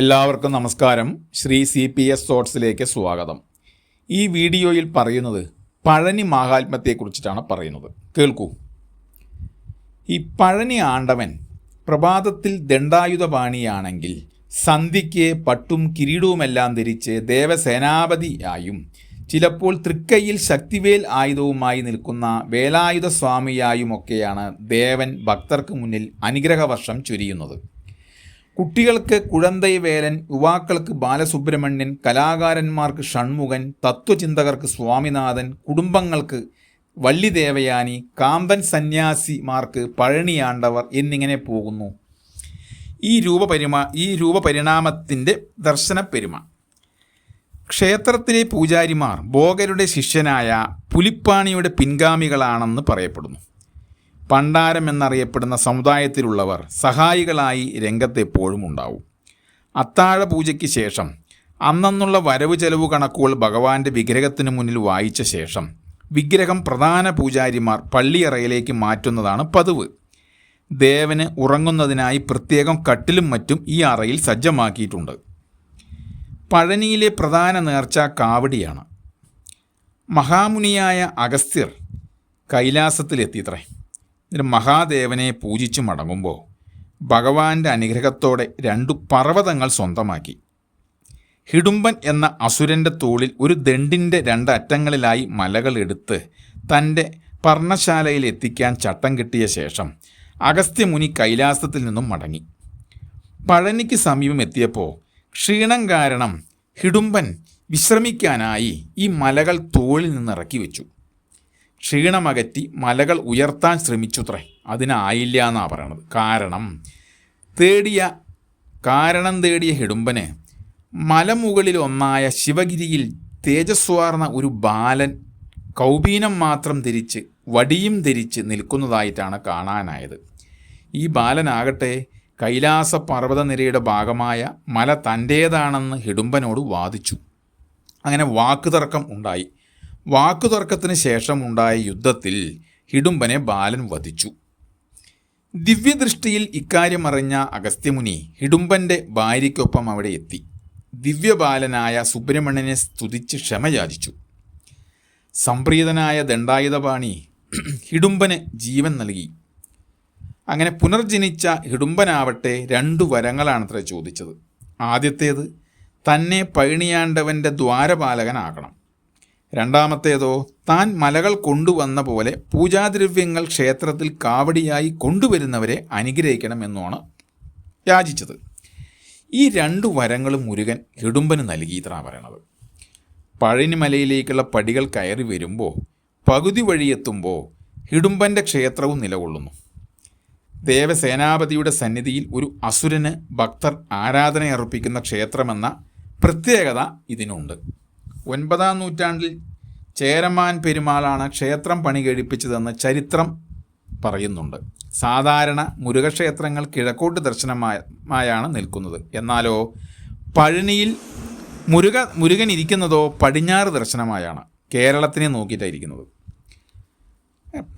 എല്ലാവർക്കും നമസ്കാരം. Shri C P S തോട്ട്സിലേക്ക് സ്വാഗതം. ഈ വീഡിയോയിൽ പറയുന്നത് പഴനി മാഹാത്മ്യത്തെക്കുറിച്ചിട്ടാണ് പറയുന്നത്. കേൾക്കൂ. ഈ പഴനി ആണ്ടവൻ പ്രഭാതത്തിൽ ദണ്ഡായുധപാണിയാണെങ്കിൽ സന്ധിക്ക് പട്ടും കിരീടവുമെല്ലാം ധരിച്ച് ദേവസേനാപതിയായും ചിലപ്പോൾ തൃക്കൈയിൽ ശക്തിവേൽ ആയുധവുമായി നിൽക്കുന്ന വേലായുധ സ്വാമിയായുമൊക്കെയാണ് ദേവൻ ഭക്തർക്ക് മുന്നിൽ അനുഗ്രഹവർഷം ചൊരിയുന്നത്. കുട്ടികൾക്ക് കുഴന്തൈ വേലൻ യുവാക്കൾക്ക് ബാലസുബ്രഹ്മണ്യൻ കലാകാരന്മാർക്ക് ഷൺമുഖൻ തത്വചിന്തകർക്ക് സ്വാമിനാഥൻ കുടുംബങ്ങൾക്ക് വള്ളിദേവയാനി കാമ്പൻ സന്യാസിമാർക്ക് പഴണിയാണ്ടവർ എന്നിങ്ങനെ പോകുന്നു. ഈ രൂപപരിമാ ഈ രൂപപരിണാമത്തിന്റെ ദർശന പെരുമ ക്ഷേത്രത്തിലെ പൂജാരിമാർ ബോഗരുടെ ശിഷ്യനായ പുലിപ്പാണിയുടെ പിൻഗാമികളാണെന്ന് പറയപ്പെടുന്നു. പണ്ടാരം എന്നറിയപ്പെടുന്ന സമുദായത്തിലുള്ളവർ സഹായികളായി രംഗത്തെപ്പോഴും ഉണ്ടാവും. അത്താഴ പൂജയ്ക്ക് ശേഷം അന്നന്നുള്ള വരവ് ചെലവ് കണക്കുകൾ ഭഗവാന്റെ വിഗ്രഹത്തിന് മുന്നിൽ വായിച്ച ശേഷം വിഗ്രഹം പ്രധാന പൂജാരിമാർ പള്ളിയറയിലേക്ക് മാറ്റുന്നതാണ് പതിവ്. ദേവന് ഉറങ്ങുന്നതിനായി പ്രത്യേകം കട്ടിലും മറ്റും ഈ അറയിൽ സജ്ജമാക്കിയിട്ടുണ്ട്. പഴനിയിലെ പ്രധാന നേർച്ച കാവടിയാണ്. മഹാമുനിയായ അഗസ്ത്യർ കൈലാസത്തിലെത്തിത്രേ എന്നിട്ട് മഹാദേവനെ പൂജിച്ചു മടങ്ങുമ്പോൾ ഭഗവാന്റെ അനുഗ്രഹത്തോടെ രണ്ടു പർവതങ്ങൾ സ്വന്തമാക്കി. ഹിഡുംബൻ എന്ന അസുരന്റെ തോളിൽ ഒരു ദണ്ടിന്റെ രണ്ട് അറ്റങ്ങളിലായി മലകൾ എടുത്ത് തന്റെ പർണശാലയിൽ എത്തിക്കാൻ ചട്ടം കിട്ടിയ ശേഷം അഗസ്ത്യമുനി കൈലാസത്തിൽ നിന്നും മടങ്ങി. പഴനിക്ക് സമീപം എത്തിയപ്പോൾ ക്ഷീണം കാരണം ഹിഡുംബൻ വിശ്രമിക്കാനായി ഈ മലകൾ തോളിൽ നിന്നിറക്കി വെച്ചു. ക്ഷീണമകറ്റി മലകൾ ഉയർത്താൻ ശ്രമിച്ചുത്രേ. അതിനായില്ല എന്നാണ് പറയണത്. കാരണം തേടിയ കാരണം തേടിയ ഹിഡുംബന് മലമുകളിൽ ഒന്നായ ശിവഗിരിയിൽ തേജസ്വാർന്ന ഒരു ബാലൻ കൗബീനം മാത്രം ധരിച്ച് വടിയും ധരിച്ച് നിൽക്കുന്നതായിട്ടാണ് കാണാനായത്. ഈ ബാലനാകട്ടെ കൈലാസ പർവതനിരയുടെ ഭാഗമായ മല തന്റേതാണെന്ന് ഹിഡുംബനോട് വാദിച്ചു. അങ്ങനെ വാക്കുതർക്കം ഉണ്ടായി. വാക്കുതർക്കത്തിന് ശേഷമുണ്ടായ യുദ്ധത്തിൽ ഹിഡുംബനെ ബാലൻ വധിച്ചു. ദിവ്യദൃഷ്ടിയിൽ ഇക്കാര്യം അറിഞ്ഞ അഗസ്ത്യമുനി ഹിഡുംബന്റെ ഭാര്യയ്ക്കൊപ്പം അവിടെ എത്തി. ദിവ്യബാലനായ സുബ്രഹ്മണ്യനെ സ്തുതിച്ച് ക്ഷമയാചിച്ചു. സംപ്രീതനായ ദണ്ഡായുധപാണി ഹിഡുംബന് ജീവൻ നൽകി. അങ്ങനെ പുനർജനിച്ച ഹിഡുംബനാവട്ടെ രണ്ടു വരങ്ങളാണത്രേ ചോദിച്ചത്. ആദ്യത്തേത് തന്നെ പഴണിയാണ്ടവന്റെ ദ്വാരപാലകനാകണം. രണ്ടാമത്തേതോ താൻ മലകൾ കൊണ്ടുവന്ന പോലെ പൂജാദ്രവ്യങ്ങൾ ക്ഷേത്രത്തിൽ കാവടിയായി കൊണ്ടുവരുന്നവരെ അനുഗ്രഹിക്കണമെന്നാണ് യാചിച്ചത്. ഈ രണ്ടു വരങ്ങളും മുരുകൻ ഹിഡുംബന് നൽകിയിട്ടാണ് പറയണത്. പഴനിമലയിലേക്കുള്ള പടികൾ കയറി വരുമ്പോൾ പകുതി വഴിയെത്തുമ്പോൾ ഹിഡുംബന്റെ ക്ഷേത്രവും നിലകൊള്ളുന്നു. ദേവസേനാപതിയുടെ സന്നിധിയിൽ ഒരു അസുരന് ഭക്തർ ആരാധനയർപ്പിക്കുന്ന ക്ഷേത്രമെന്ന പ്രത്യേകത ഇതിനുണ്ട്. ഒൻപതാം നൂറ്റാണ്ടിൽ ചേരമാൻ പെരുമാളാണ് ക്ഷേത്രം പണി കഴിപ്പിച്ചതെന്ന് ചരിത്രം പറയുന്നുണ്ട്. സാധാരണ മുരുകക്ഷേത്രങ്ങൾ കിഴക്കോട്ട് ദർശനമായാണ് നിൽക്കുന്നത്. എന്നാലോ പഴനിയിൽ മുരുക മുരുകൻ ഇരിക്കുന്നതോ പടിഞ്ഞാറ് ദർശനമായാണ് കേരളത്തിനെ നോക്കിയിട്ടായിരിക്കുന്നത്.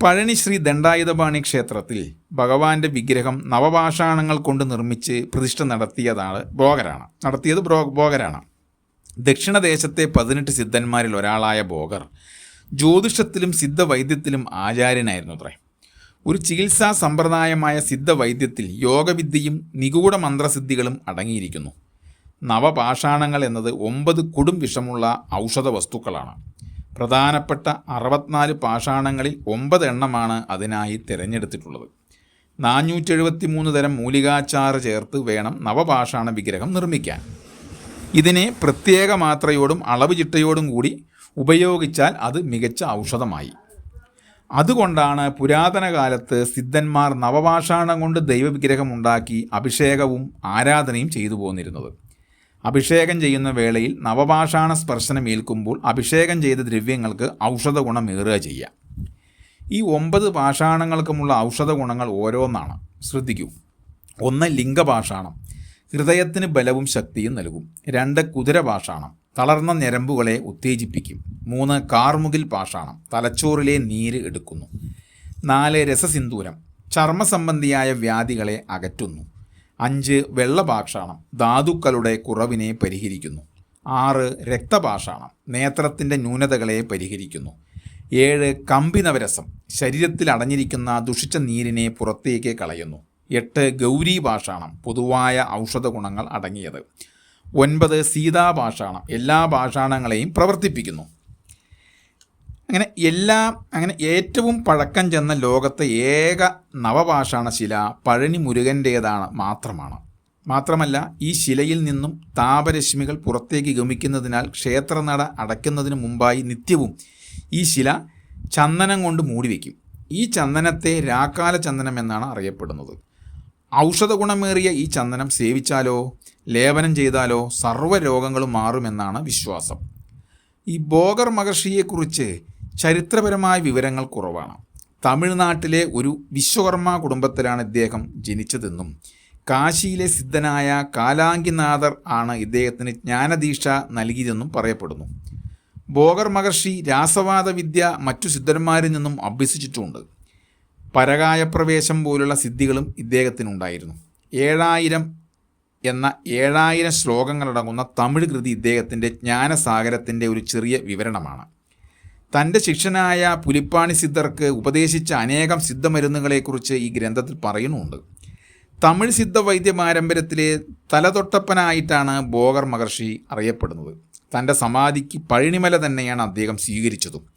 പഴനി ശ്രീ ദണ്ഡായുധപാണി ക്ഷേത്രത്തിൽ ഭഗവാന്റെ വിഗ്രഹം നവപാഷാണങ്ങൾ കൊണ്ട് നിർമ്മിച്ച് പ്രതിഷ്ഠ നടത്തിയതാണ് ബ്രോഗരാണ് നടത്തിയത് ബ്രോ ഭോഗരാണ്. ദക്ഷിണദേശത്തെ പതിനെട്ട് സിദ്ധന്മാരിൽ ഒരാളായ ബോഗർ ജ്യോതിഷത്തിലും സിദ്ധവൈദ്യത്തിലും ആചാര്യനായിരുന്നു അത്രേ ഒരു ചികിത്സാ സമ്പ്രദായമായ സിദ്ധവൈദ്യത്തിൽ യോഗവിദ്യയും നിഗൂഢ മന്ത്രസിദ്ധികളും അടങ്ങിയിരിക്കുന്നു. നവപാഷാണങ്ങൾ എന്നത് ഒമ്പത് കൊടും വിഷമുള്ള ഔഷധ വസ്തുക്കളാണ് പ്രധാനപ്പെട്ട അറുപത്തിനാല് പാഷാണങ്ങളിൽ ഒമ്പത് എണ്ണമാണ് അതിനായി തിരഞ്ഞെടുത്തിട്ടുള്ളത്. നാനൂറ്റി എഴുപത്തി മൂന്ന് തരം മൂലികാച്ചാറ് ചേർത്ത് വേണം നവപാഷാണ വിഗ്രഹം നിർമ്മിക്കാൻ. ഇതിനെ പ്രത്യേക മാത്രയോടും അളവ് ചിട്ടയോടും കൂടി ഉപയോഗിച്ചാൽ അത് മികച്ച ഔഷധമായി. അതുകൊണ്ടാണ് പുരാതന കാലത്ത് സിദ്ധന്മാർ നവപാഷാണം കൊണ്ട് ദൈവവിഗ്രഹം ഉണ്ടാക്കി അഭിഷേകവും ആരാധനയും ചെയ്തു പോന്നിരുന്നത്. അഭിഷേകം ചെയ്യുന്ന വേളയിൽ നവപാഷാണ സ്പർശനം ഏൽക്കുമ്പോൾ അഭിഷേകം ചെയ്ത ദ്രവ്യങ്ങൾക്ക് ഔഷധ ഗുണമേറുക ചെയ്യാം ഈ ഒമ്പത് പാഷാണങ്ങൾക്കുമുള്ള ഔഷധ ഗുണങ്ങൾ ഓരോന്നാണ്. ശ്രദ്ധിക്കൂ. ഒന്ന് ലിംഗപാഷാണം. ഹൃദയത്തിന് ബലവും ശക്തിയും നൽകും. രണ്ട് കുതിര പാഷാണം. തളർന്ന ഞരമ്പുകളെ ഉത്തേജിപ്പിക്കും. മൂന്ന് കാർമുകിൽ പാഷാണം. തലച്ചോറിലെ നീര് എടുക്കുന്നു. നാല് രസസിന്ദൂരം. ചർമ്മ സംബന്ധിയായ വ്യാധികളെ അകറ്റുന്നു. അഞ്ച് വെള്ളപാഷാണം. ധാതുക്കളുടെ കുറവിനെ പരിഹരിക്കുന്നു. ആറ് രക്തപാഷാണം. നേത്രത്തിന്റെ ന്യൂനതകളെ പരിഹരിക്കുന്നു. ഏഴ് കമ്പിനവരസം. ശരീരത്തിൽ അടഞ്ഞിരിക്കുന്ന ദുഷിച്ച നീരിനെ പുറത്തേക്ക് കളയുന്നു. എട്ട് ഗൗരി ഭാഷാണം പൊതുവായ ഔഷധ ഗുണങ്ങൾ അടങ്ങിയത്. ഒൻപത് സീതാഭാഷാണം എല്ലാ ഭാഷാണങ്ങളെയും പ്രവർത്തിപ്പിക്കുന്നു. അങ്ങനെ എല്ലാ അങ്ങനെ ഏറ്റവും പഴക്കം ചെന്ന ലോകത്തെ ഏക നവപാഷാണ ശില പഴനി മുരുകന്റേതാണ് മാത്രമാണ്. മാത്രമല്ല ഈ ശിലയിൽ നിന്നും താപരശ്മികൾ പുറത്തേക്ക് ഗമിക്കുന്നതിനാൽ ക്ഷേത്രനട അടയ്ക്കുന്നതിന് മുമ്പായി നിത്യവും ഈ ശില ചന്ദനം കൊണ്ട് മൂടിവെക്കും. ഈ ചന്ദനത്തെ രാക്കാല ചന്ദനം എന്നാണ് അറിയപ്പെടുന്നത്. ഔഷധ ഗുണമേറിയ ഈ ചന്ദനം സേവിച്ചാലോ? ലേപനം ചെയ്താലോ? സർവ രോഗങ്ങളും മാറുമെന്നാണ് വിശ്വാസം. ഈ ബോഗർ മഹർഷിയെക്കുറിച്ച് ചരിത്രപരമായ വിവരങ്ങൾ കുറവാണ്. തമിഴ്നാട്ടിലെ ഒരു വിശ്വകർമ്മ കുടുംബത്തിലാണ് ഇദ്ദേഹം ജനിച്ചതെന്നും കാശിയിലെ സിദ്ധനായ കാലാങ്കിനാഥർ ആണ് ഇദ്ദേഹത്തിന് ജ്ഞാനദീക്ഷ നൽകിയതെന്നും പറയപ്പെടുന്നു. ബോഗർ മഹർഷി രാസവാദവിദ്യ മറ്റു സിദ്ധന്മാരിൽ നിന്നും അഭ്യസിച്ചിട്ടുമുണ്ട് പരകായപ്രവേശം പോലുള്ള സിദ്ധികളും ഇദ്ദേഹത്തിനുണ്ടായിരുന്നു. ഏഴായിരം എന്ന ഏഴായിരം ശ്ലോകങ്ങളടങ്ങുന്ന തമിഴ് കൃതി ഇദ്ദേഹത്തിന്റെ ജ്ഞാനസാഗരത്തിന്റെ ഒരു ചെറിയ വിവരണമാണ്. തന്റെ ശിഷ്യനായ പുലിപ്പാണി സിദ്ധർക്ക് ഉപദേശിച്ച അനേകം സിദ്ധമരുന്നുകളെക്കുറിച്ച് ഈ ഗ്രന്ഥത്തിൽ പറയുന്നുണ്ട്. തമിഴ് സിദ്ധ വൈദ്യ പാരമ്പര്യത്തിലെ തലതൊട്ടപ്പനായിട്ടാണ് ബോഗർ മഹർഷി അറിയപ്പെടുന്നത്. തന്റെ സമാധിക്ക് പഴനിമല തന്നെയാണ് അദ്ദേഹം സ്വീകരിച്ചതും.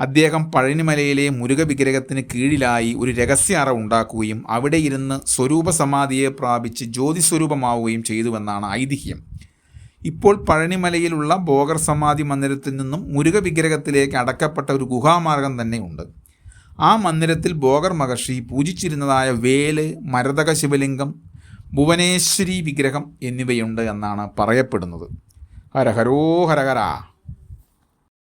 അദ്ദേഹം പഴനിമലയിലെ മുരുക വിഗ്രഹത്തിന് കീഴിലായി ഒരു രഹസ്യ അറ ഉണ്ടാക്കുകയും അവിടെ ഇരുന്ന് സ്വരൂപ സമാധിയെ പ്രാപിച്ച് ജ്യോതിസ്വരൂപമാവുകയും ചെയ്തുവെന്നാണ് ഐതിഹ്യം. ഇപ്പോൾ പഴനിമലയിലുള്ള ബോഗർ സമാധി മന്ദിരത്തിൽ നിന്നും മുരുക വിഗ്രഹത്തിലേക്ക് അടക്കപ്പെട്ട ഒരു ഗുഹാമാർഗം തന്നെയുണ്ട്. ആ മന്ദിരത്തിൽ ബോഗർ മഹർഷി പൂജിച്ചിരുന്നതായ വേൽ മരതക ശിവലിംഗം ഭുവനേശ്വരി വിഗ്രഹം എന്നിവയുണ്ട് എന്നാണ് പറയപ്പെടുന്നത്. ഹരഹരാ ഹരഹര.